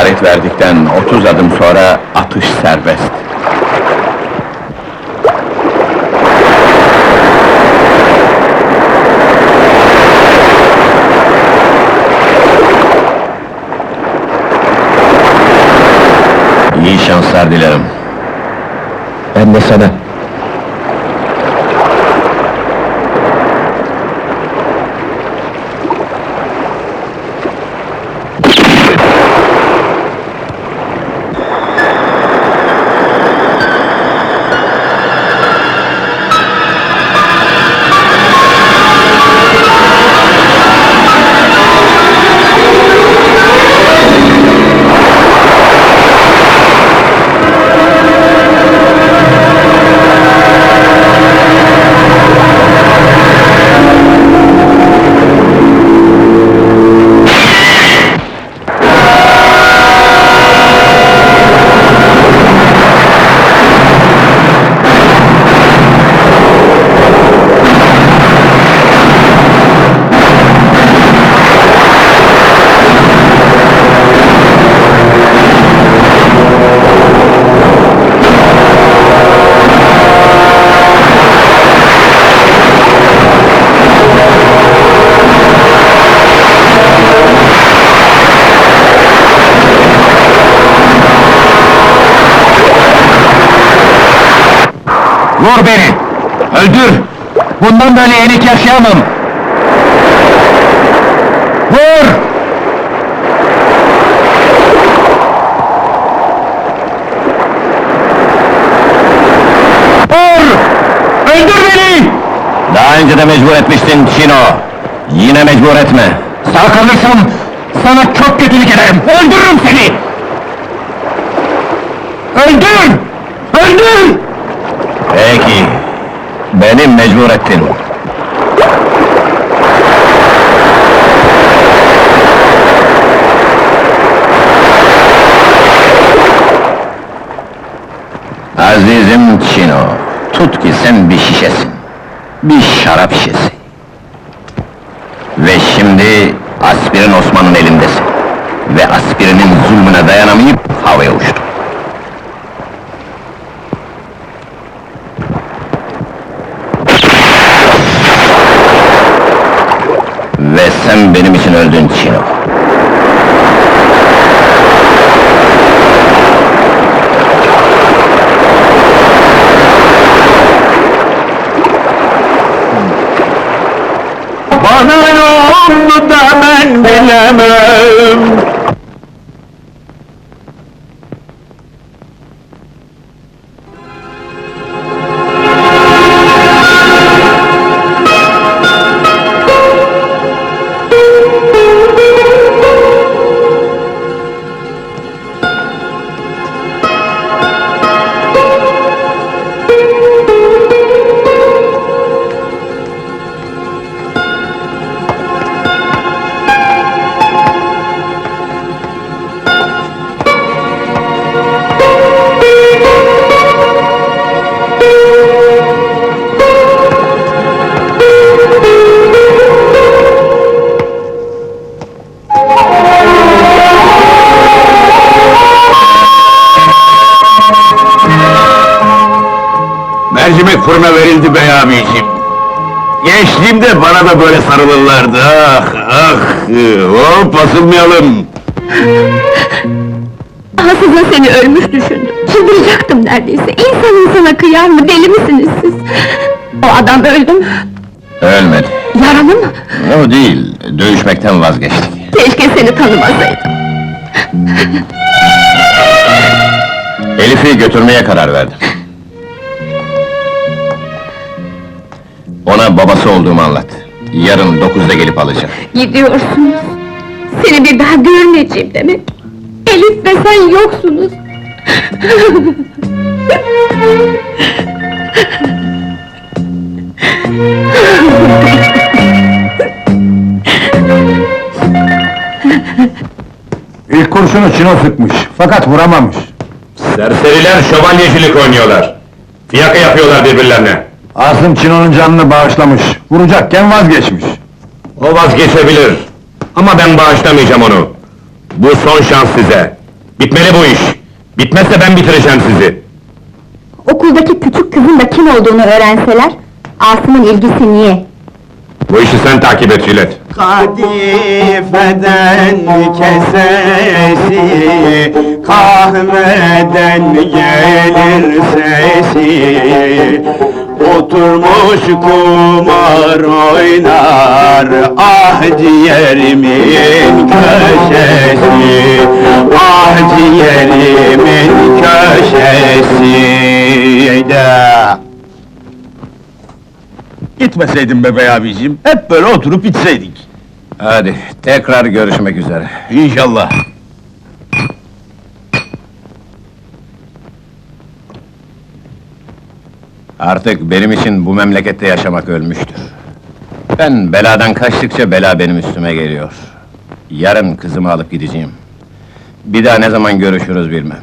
İşaret verdikten 30 adım sonra atış serbest. İyi şanslar dilerim. Ben de sana. Vur beni! Öldür! Bundan böyle yenik yaşayamam! Vur! Vur! Öldür beni! Daha önce de mecbur etmiştin Çino. Yine mecbur etme. Sağ kalırsam sana çok kötülük ederim. Öldürürüm seni! Öldür! Öldür! Peki, beni mecbur ettin. Azizim Çino, tut ki sen bir şişesin. Bir şarap şişesi. Ve şimdi aspirin Osman'ın elindesin. Ve aspirinin zulmüne dayanamayıp havaya uçtun. Ve sen benim için öldün Çino. Bana ne da ben bilemem. Fırına verildi bey abiciğim. Gençliğimde bana da böyle sarılırlardı. Ah, ah! Hop, asılmayalım! Ansızın seni ölmüş düşündüm. Çıldıracaktım neredeyse. İnsan insana kıyar mı? Deli misiniz siz? O adam öldü mü? Ölmedi. Yaralı mı? O değil, dövüşmekten vazgeçtik. Keşke seni tanımasaydım. Elif'i götürmeye karar verdim. Ona babası olduğumu anlat. Yarın dokuzda gelip alacağım. Gidiyorsunuz. Seni bir daha görmeyeceğim demek. Elif ve sen yoksunuz. İlk kurşunu Çino sıkmış, fakat vuramamış. Serseriler şövalyecilik oynuyorlar. Fiyaka yapıyorlar birbirlerine. Asım Çino'nun canını bağışlamış, vuracakken vazgeçmiş. O vazgeçebilir. Ama ben bağışlamayacağım onu. Bu son şans size. Bitmeli bu iş! Bitmezse ben bitireceğim sizi! Okuldaki küçük kızın da kim olduğunu öğrenseler, Asım'ın ilgisi niye? Bu işi sen takip et Jilet! Kadifeden kesesi Kahveden gelir sesi Oturmuş kumar oynar Ah ciğerimin köşesi Ah ciğerimin köşesi Hayda. Gitmeseydin be bey abicim, hep böyle oturup içseydik. Hadi, tekrar görüşmek üzere. İnşallah. Artık benim için bu memlekette yaşamak ölmüştür. Ben beladan kaçtıkça bela benim üstüme geliyor. Yarın kızımı alıp gideceğim. Bir daha ne zaman görüşürüz bilmem.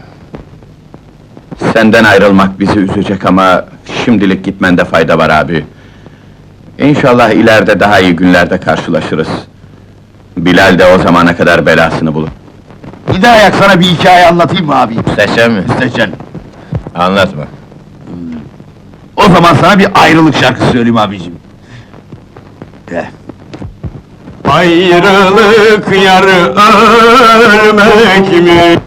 Senden ayrılmak bizi üzecek ama şimdilik gitmende fayda var abi. İnşallah ileride daha iyi günlerde karşılaşırız. Bilal de o zamana kadar belasını bulur. Bir daha yak sana bir hikaye anlatayım mı abi? Seçe mi? Seçen. Anlatma. O zaman sana bir ayrılık şarkısı söyleyeyim abicim. De. Ayrılık yarı ölmek mi?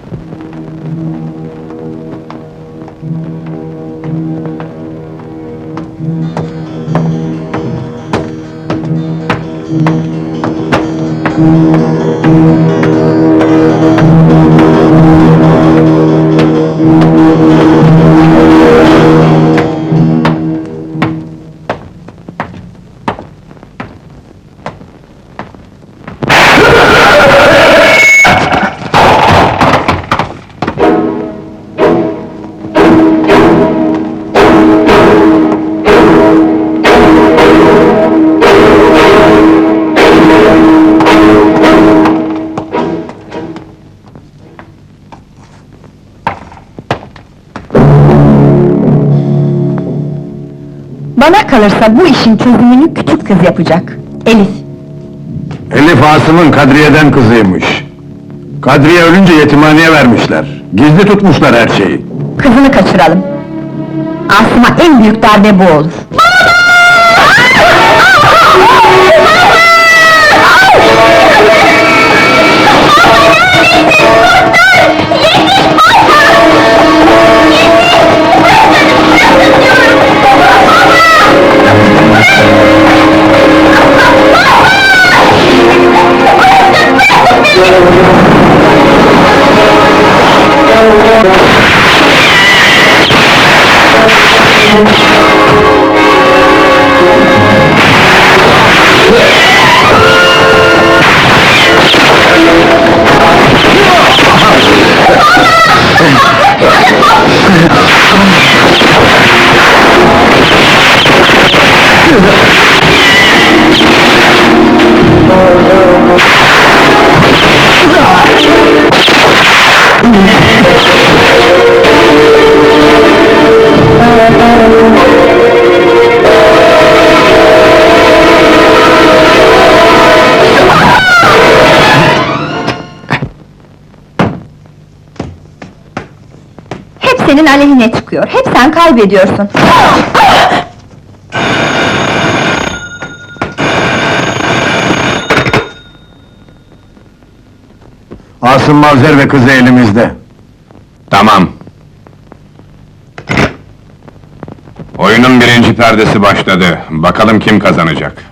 Kalırsa bu işin çözümünü küçük kız yapacak. Elif. Elif Asım'ın Kadriye'den kızıymış. Kadriye ölünce yetimhaneye vermişler. Gizli tutmuşlar her şeyi. Kızını kaçıralım. Asım'a en büyük darbe bu olur. Hep senin aleyhine çıkıyor. Hep sen kaybediyorsun. Asım Mavzer ve kızı elimizde. Tamam. Oyunun birinci perdesi başladı. Bakalım kim kazanacak?